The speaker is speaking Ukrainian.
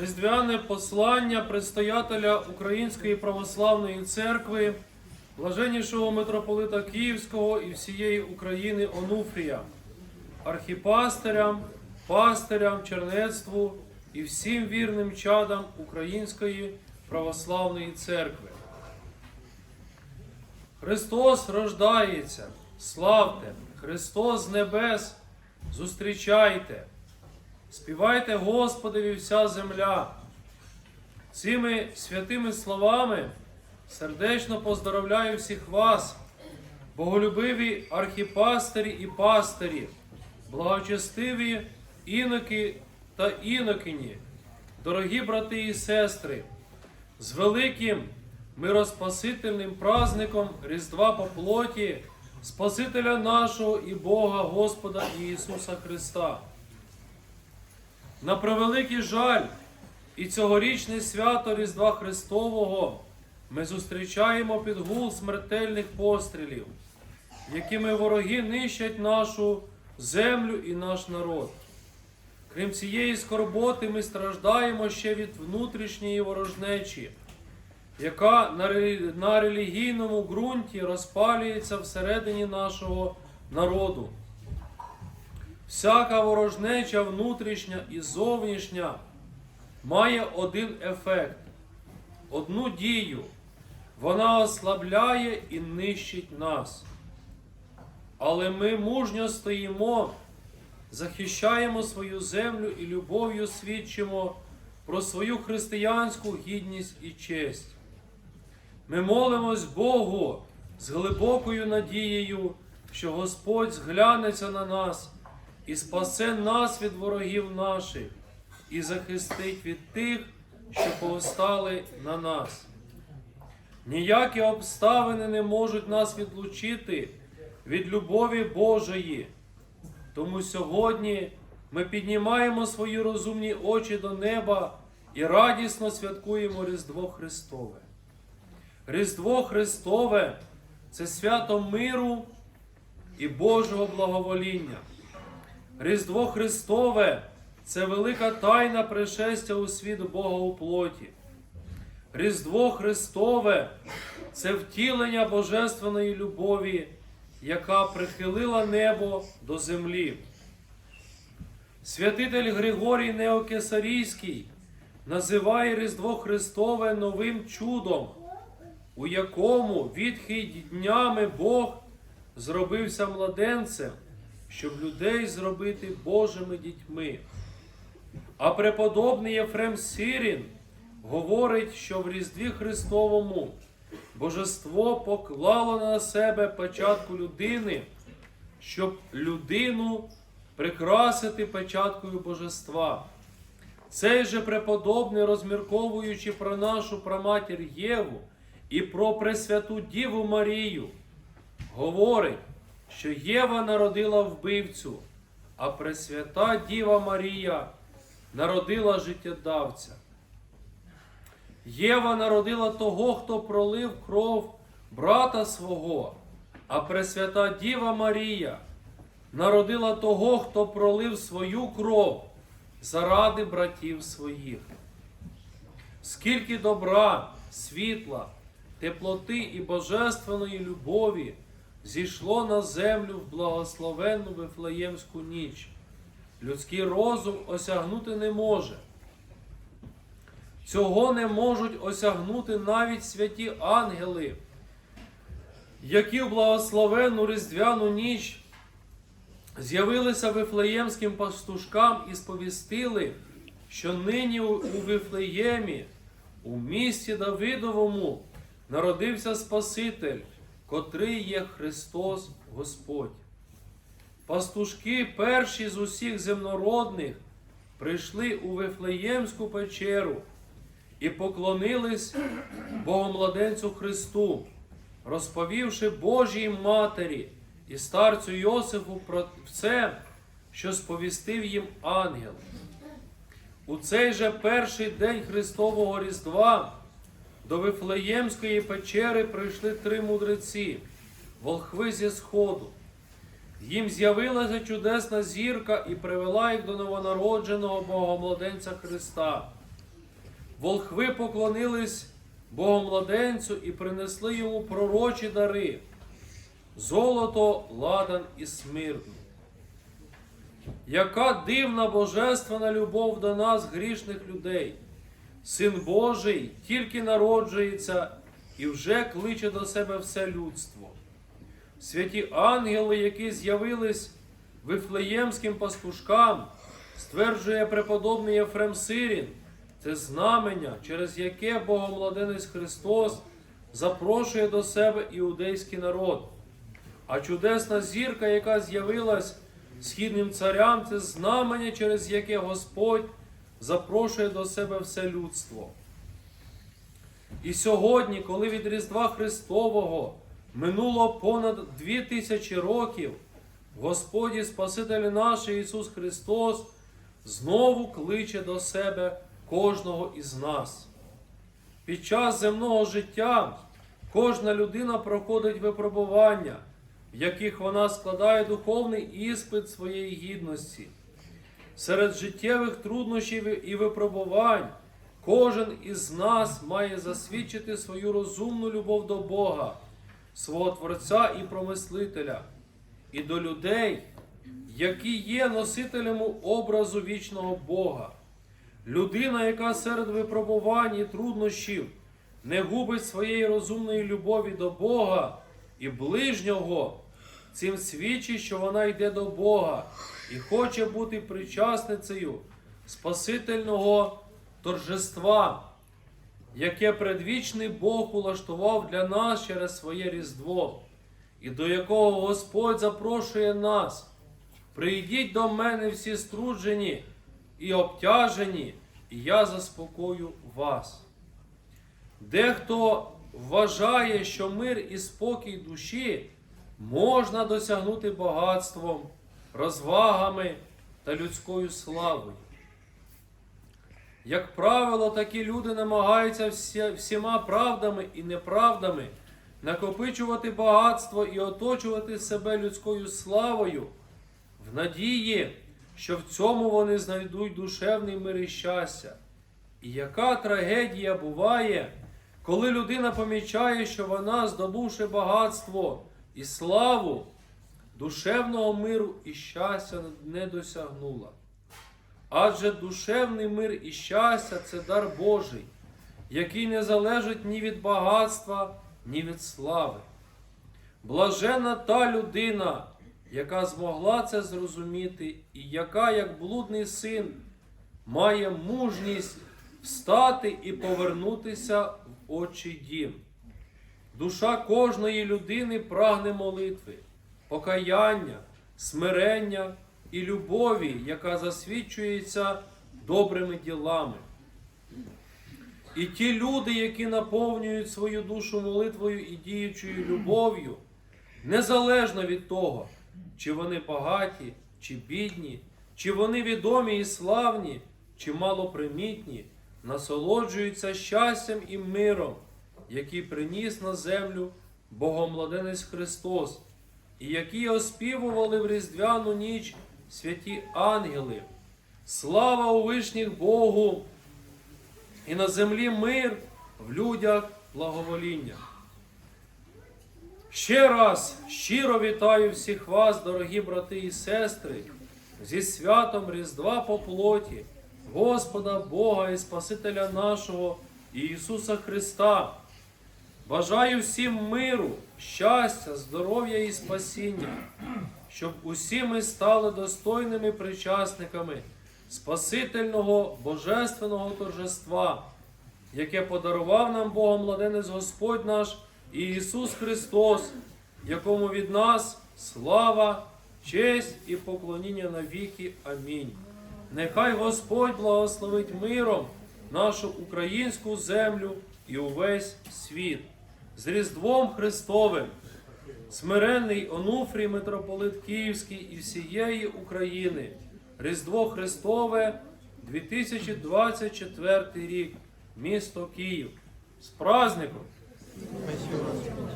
Різдвяне послання предстоятеля Української православної церкви, блаженнішого митрополита Київського і всієї України Онуфрія, архіпастирям, пастирям, чернецтву і всім вірним чадам Української православної церкви. Христос рождається, славте, Христос з небес, зустрічайте. Співайте Господові вся земля. Цими святими словами сердечно поздоровляю всіх вас, боголюбиві архіпастирі і пастирі, благочестиві іноки та інокині, дорогі брати і сестри, з великим мироспасительним праздником Різдва по плоті, Спасителя нашого і Бога Господа Ісуса Христа. На превеликий жаль, і цьогорічне свято Різдва Христового ми зустрічаємо під гул смертельних пострілів, якими вороги нищать нашу землю і наш народ. Крім цієї скорботи, ми страждаємо ще від внутрішньої ворожнечі, яка на релігійному ґрунті розпалюється всередині нашого народу. Всяка ворожнеча внутрішня і зовнішня має один ефект, одну дію. Вона ослабляє і нищить нас. Але ми мужньо стоїмо, захищаємо свою землю і любов'ю свідчимо про свою християнську гідність і честь. Ми молимось Богу з глибокою надією, що Господь зглянеться на нас і спасе нас від ворогів наших, і захистить від тих, що повстали на нас. Ніякі обставини не можуть нас відлучити від любові Божої. Тому сьогодні ми піднімаємо свої розумні очі до неба і радісно святкуємо Різдво Христове. Різдво Христове це свято миру і Божого благовоління. Різдво Христове це велика тайна пришестя у світ Бога у плоті. Різдво Христове це втілення божественної любові, яка прихилила небо до землі. Святитель Григорій Неокесарійський називає Різдво Христове новим чудом, у якому відхід днями Бог зробився младенцем, щоб людей зробити Божими дітьми. А преподобний Єфрем Сирін говорить, що в Різдві Христовому Божество поклало на себе початку людини, щоб людину прикрасити печаткою Божества. Цей же преподобний, розмірковуючи про нашу праматір Єву і про Пресвяту Діву Марію, говорить, що Єва народила вбивцю, а Пресвята Діва Марія народила життєдавця. Єва народила того, хто пролив кров брата свого, а Пресвята Діва Марія народила того, хто пролив свою кров заради братів своїх. Скільки добра, світла, теплоти і божественної любові зійшло на землю в благословенну Вифлеємську ніч. Людський розум осягнути не може. Цього не можуть осягнути навіть святі ангели, які в благословенну різдвяну ніч з'явилися вифлеємським пастушкам і сповістили, що нині у Вифлеємі, у місті Давидовому, народився Спаситель, котрий є Христос Господь. Пастушки, перші з усіх земнородних, прийшли у Вифлеємську печеру і поклонились Богомладенцю Христу, розповівши Божій Матері і старцю Йосифу про все, що сповістив їм ангел. У цей же перший день Христового Різдва до Вифлеємської печери прийшли три мудреці, волхви зі сходу. Їм з'явилася чудесна зірка і привела їх до новонародженого Богомладенця Христа. волхви поклонились Богомладенцю і принесли йому пророчі дари золото, ладан і смирну. Яка дивна божественна любов до нас, грішних людей. Син Божий тільки народжується і вже кличе до себе все людство. Святі ангели, які з'явились вифлеємським пастушкам, стверджує преподобний Єфрем Сирін, це знамення, через яке Богомладенець Христос запрошує до себе іудейський народ. А чудесна зірка, яка з'явилась східним царям, це знамення, через яке Господь запрошує до себе все людство. І сьогодні, коли від Різдва Христового минуло понад дві тисячі років, Господі Спаситель наш Ісус Христос знову кличе до себе кожного із нас. Під час земного життя кожна людина проходить випробування, в яких вона складає духовний іспит своєї гідності. Серед життєвих труднощів і випробувань кожен із нас має засвідчити свою розумну любов до Бога, свого Творця і промислителя, і до людей, які є носителями образу вічного Бога. Людина, яка серед випробувань і труднощів не губить своєї розумної любові до Бога і ближнього, цим свідчить, що вона йде до Бога і хоче бути причасницею Спасительного торжества, яке предвічний Бог улаштував для нас через своє Різдво, і до якого Господь запрошує нас. Прийдіть до мене всі струджені і обтяжені, і я заспокою вас. Дехто вважає, що мир і спокій душі можна досягнути багатством, розвагами та людською славою. Як правило, такі люди намагаються всіма правдами і неправдами накопичувати багатство і оточувати себе людською славою в надії, що в цьому вони знайдуть душевний мир і щастя. І яка трагедія буває, коли людина помічає, що вона, здобувши багатство і славу, душевного миру і щастя не досягнула. Адже душевний мир і щастя це дар Божий, який не залежить ні від багатства, ні від слави. Блажена та людина, яка змогла це зрозуміти, і яка, як блудний син, має мужність встати і повернутися в очі дім. Душа кожної людини прагне молитви, покаяння, смирення і любові, яка засвідчується добрими ділами. І ті люди, які наповнюють свою душу молитвою і діючою любов'ю, незалежно від того, чи вони багаті, чи бідні, чи вони відомі і славні, чи малопримітні, насолоджуються щастям і миром, який приніс на землю Богомладенець Христос, і які оспівували в Різдвяну ніч святі ангели. Слава у вишніх Богу! І на землі мир, в людях благовоління. Ще раз щиро вітаю всіх вас, дорогі брати і сестри, зі святом Різдва по плоті, Господа Бога і Спасителя нашого Ісуса Христа. Бажаю всім миру, щастя, здоров'я і спасіння, щоб усі ми стали достойними причасниками Спасительного Божественного торжества, яке подарував нам Богом младенець Господь наш і Ісус Христос, якому від нас слава, честь і поклоніння навіки. Амінь. Нехай Господь благословить миром нашу українську землю і увесь світ. З Різдвом Христовим, смиренний Онуфрій, митрополит Київський і всієї України. Різдво Христове 2024 рік, місто Київ. З праздником!